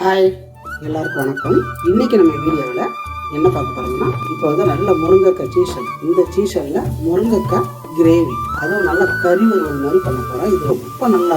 Hi எல்லாருக்கும் வணக்கம். இன்றைக்கி நம்ம வீடியோவில் என்ன பார்க்க போகிறோம்னா இப்போ வந்து நல்ல முருங்கைக்காய் சீசன் இந்த சீசனில் முருங்கைக்காய் கிரேவி அதுவும் நல்ல கறி வறுவல் மாதிரி பண்ண போகிறோம் இது ரொம்ப நல்லா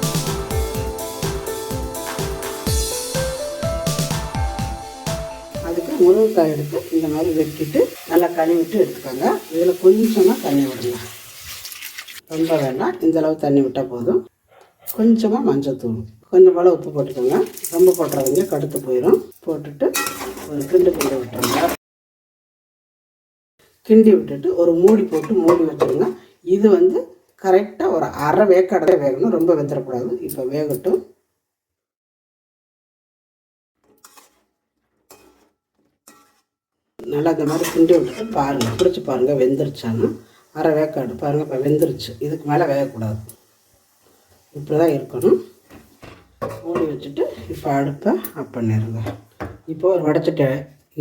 முருங்கைக்காய் எடுத்து இந்த மாதிரி வெட்டிட்டு நல்லா கழுவிட்டு எடுத்துக்கோங்க. இதில் கொஞ்சமாக தண்ணி விடுங்க ரொம்ப வேண்டாம் இந்தளவு தண்ணி விட்டால் போதும். கொஞ்சமாக மஞ்சத்தூள். கொஞ்சம் போல் உப்பு போட்டுக்கோங்க. ரொம்ப போட்டுறவங்க கடுத்து போயிடும் போட்டுட்டு ஒரு கிண்டு கிண்டு விட்டுருங்க. கிண்டி விட்டுட்டு ஒரு மூடி போட்டு மூடி வச்சுருங்க. இது வந்து கரெக்டாக ஒரு அரை வேக்காடை வேகணும். ரொம்ப வெந்துடக்கூடாது. இப்போ வேகட்டும். நல்லா இந்த மாதிரி கிண்டி விட்டுட்டு பாருங்கள் பிடிச்சி பாருங்கள் வெந்துருச்சான்னு. அரை வேக்காடு பாருங்கள் இப்போ வெந்துருச்சு. இதுக்கு மேலே வேகக்கூடாது. இப்படி தான் இருக்கணும். மூடி வச்சுட்டு இப்போ அடுப்பை ஆஃப் பண்ணிடுங்க இப்போ ஒரு வடைச்சட்டை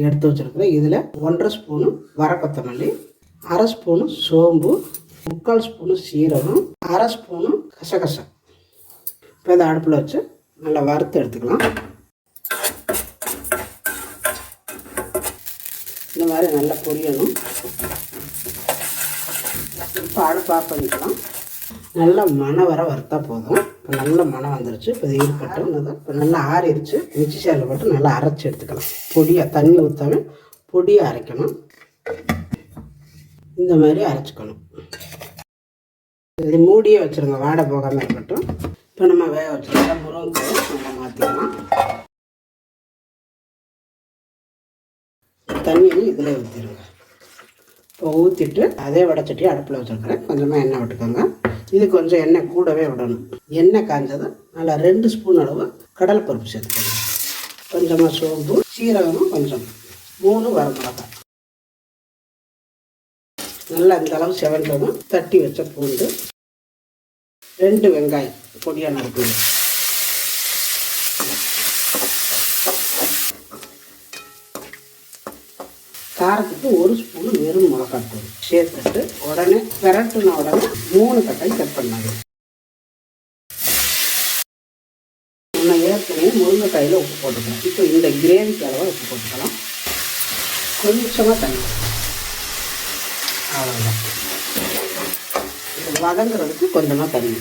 எடுத்து வச்சுருக்கிறேன். இதில் ஒன்றரை ஸ்பூனு வர கொத்தமல்லி அரை ஸ்பூனு சோம்பு முக்கால் ஸ்பூனு சீரகம் அரை ஸ்பூனு கசகசம். இப்போ இதை அடுப்பில் வச்சு நல்லா வறுத்து எடுத்துக்கலாம். இந்த மாதிரி நல்லா பொரியணும். இப்போ அடுப்பு ஆஃப் பண்ணிக்கலாம். நல்லா மணம் வர வறுத்தா போதும். இப்போ நல்ல மணம் வந்துருச்சு. இப்போ இருக்கட்டும். இப்போ நல்லா ஆறிடுச்சு மிச்சி சேரில் போட்டு நல்லா அரைச்சி எடுத்துக்கலாம். பொடியாக தண்ணி ஊற்றாமல் பொடியாக அரைக்கணும். இந்த மாதிரி அரைச்சிக்கணும். இது மூடியே வச்சுருங்க. வாடை போகாமல் இருக்கட்டும். இப்போ நம்ம வேக வச்சுருந்தா முருங்கைக்காயை நம்ம மாற்றிக்கலாம் தண்ணியை இதில் ஊற்றிடுங்க இப்போ ஊற்றிட்டு அதே வடச்சட்டி அடுப்பில் வச்சுருக்கிறேன். கொஞ்சமாக எண்ணெய் விட்டுக்கோங்க. இது கொஞ்சம் எண்ணெய் கூடவே விடணும். எண்ணெய் காய்ஞ்சதும் நல்லா ரெண்டு ஸ்பூன் அளவு கடலைப்பருப்பு சேர்த்துக்கணும் கொஞ்சமாக சோம்பு சீரகமும் கொஞ்சம். மூணு வரமிளகாய். நல்லா இந்த அளவு செவந்ததும் தட்டி வச்ச பூண்டு. ரெண்டு வெங்காயம் பொடியாக நறுக்கணும் காரத்துக்கு ஒரு ஸ்பூன் வெறும் மிளகாத்தூள் சேர்த்துட்டு உடனே விரட்டுன உடனே மூணு கட்டை கட் பண்ணாது நம்ம ஏற்கனவே முருங்கைக்காயில் உப்பு போட்டுக்கலாம். இப்போ இந்த கிரேவிக்கு அளவாக உப்பு போட்டுக்கலாம். கொஞ்சமாக தண்ணி. அவ்வளோதான் இது வதங்குறதுக்கு கொஞ்சமாக தண்ணி.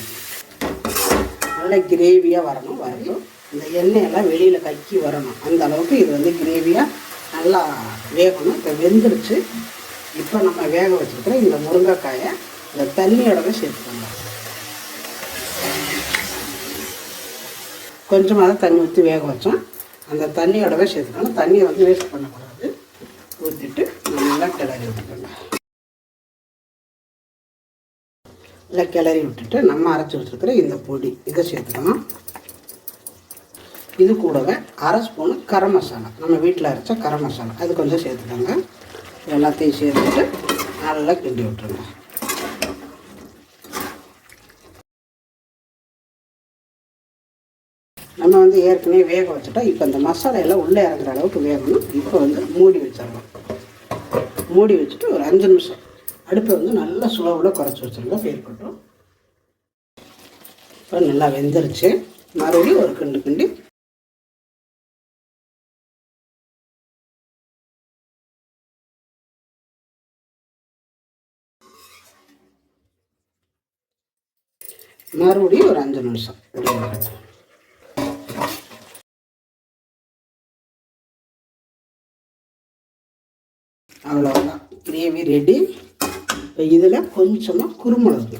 நல்ல கிரேவியாக வரணும். வரணும் இந்த எண்ணெயெல்லாம் வெளியில் கக்கி வரணும். அந்த அளவுக்கு இது வந்து கிரேவியாக நல்லா வேகணும். இப்போ வெந்துருச்சு. இப்போ நம்ம வேக வச்சுருக்கிற இந்த முருங்கைக்காயை இந்த தண்ணியோடவே சேர்த்துக்கணும் கொஞ்சமாக தான் தண்ணி ஊற்றி வேக வச்சோம். அந்த தண்ணியோடவே சேர்த்துக்கணும் தண்ணியை வந்து வேஸ்ட் பண்ணக்கூடாது. ஊற்றிட்டு நல்லா கிளறி விட்டுக்கணும் நல்லா கிளறி விட்டுட்டு நம்ம அரைச்சி வச்சுருக்கிற இந்த பொடி இதை சேர்த்துக்கணும். இது கூடவே அரை ஸ்பூனு கரம் மசாலா. நம்ம வீட்டில் அரைச்ச கரம் மசாலா. அது கொஞ்சம் சேர்த்துக்கோங்க. எல்லாத்தையும் சேர்த்துட்டு நல்லா கிண்டி விட்டுருங்க. நம்ம வந்து ஏற்கனவே வேக வச்சுட்டோம். இப்போ இந்த மசாலா எல்லாம் உள்ளே இறங்குற அளவுக்கு வேகணும். இப்போ வந்து மூடி வச்சிடலாம். மூடி வச்சுட்டு ஒரு அஞ்சு நிமிஷம். அடுப்பை வந்து நல்லா சுலவில் குறைச்சி வச்சுருங்க. இருக்கட்டும் இப்போ நல்லா வெந்துருச்சு. மறுபடியும் ஒரு கிண்டு கிண்டி மறுபடியும் ஒரு அஞ்சு நிமிஷம். அவ்வளோதான் கிரேவி ரெடி இப்போ இதில் கொஞ்சமாக குருமிளகு.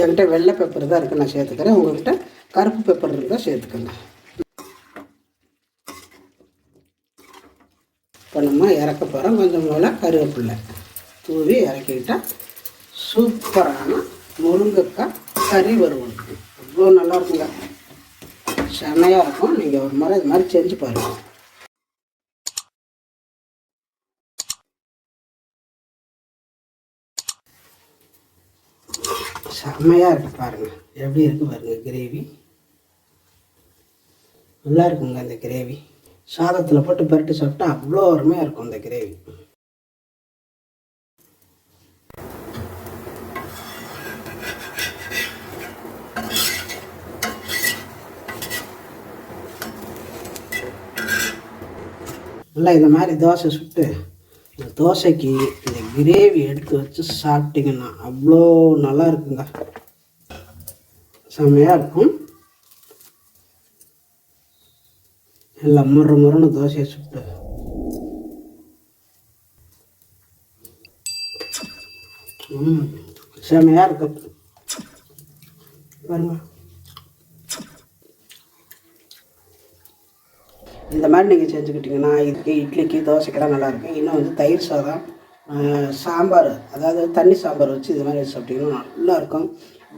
என்கிட்ட வெள்ளை பெப்பர் தான் இருக்குது நான் சேர்த்துக்கிறேன். உங்கள்கிட்ட கருப்பு பெப்பர் இருந்தால் சேர்த்துக்கோங்க. இப்போ நம்ம இறக்க போகிறோம் கொஞ்சம் போல் கருவேப்பில்லை தூவி இறக்கிக்கிட்டால் சூப்பரான முருங்கைக்காய் கறி வறுவல் அவ்வளோ நல்லா இருக்குங்க செம்மையாக இருக்கும். நீங்கள் ஒரு முறை இது மாதிரி செஞ்சு பாருங்கள் செம்மையாக இருக்கு பாருங்கள் எப்படி இருக்கு பாருங்கள் கிரேவி நல்லா இருக்குங்க அந்த கிரேவி சாதத்தில் போட்டு பரட்டி சாப்பிட்டா அவ்வளோ அருமையாக இருக்கும் அந்த கிரேவி நல்லா இந்த மாதிரி தோசை சுட்டு இந்த தோசைக்கு இந்த கிரேவி எடுத்து வச்சு சாப்பிட்டிங்கன்னா அவ்வளோ நல்லா இருக்குங்க. செம்மையாக இருக்கும். எல்லாம் முறை முறைன்னு தோசையை சுட்டு. ம் செம்மையாக இருக்கும். பாருங்க. இந்த மாதிரி நீங்கள் செஞ்சுக்கிட்டிங்கன்னா இதுக்கு இட்லிக்கு தோசைக்கெல்லாம் நல்லாயிருக்கும். இன்னும் வந்து தயிர் சாதம் சாம்பார் அதாவது தண்ணி சாம்பார் வச்சு இது மாதிரி சாப்பிட்டிங்கன்னா நல்லாயிருக்கும்.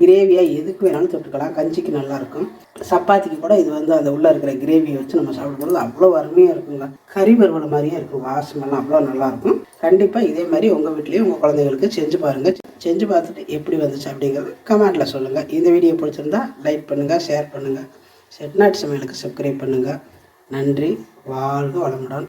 கிரேவியாக எதுக்கு வேணாலும் தொட்டுக்கலாம். கஞ்சிக்கு நல்லாயிருக்கும். சப்பாத்திக்கு கூட இது வந்து அந்த உள்ளே இருக்கிற கிரேவியை வச்சு நம்ம சாப்பிடும்போது அவ்வளோ அருமையாக இருக்குங்க. கறி வறுவல் மாதிரியே இருக்கும். வாசமெல்லாம் அவ்வளோ நல்லாயிருக்கும். கண்டிப்பாக இதே மாதிரி உங்கள் வீட்லேயும் உங்கள் குழந்தைங்களுக்கு செஞ்சு பாருங்கள் செஞ்சு பார்த்துட்டு எப்படி வந்துச்சு அப்படிங்கிறது கமெண்ட்டில் சொல்லுங்கள் இந்த வீடியோ பிடிச்சிருந்தா லைக் பண்ணுங்கள் ஷேர் பண்ணுங்கள் செட்நாட் சமையலுக்கு சப்ஸ்கிரைப் பண்ணுங்கள் நன்றி. வாழ்க வளமுடன்.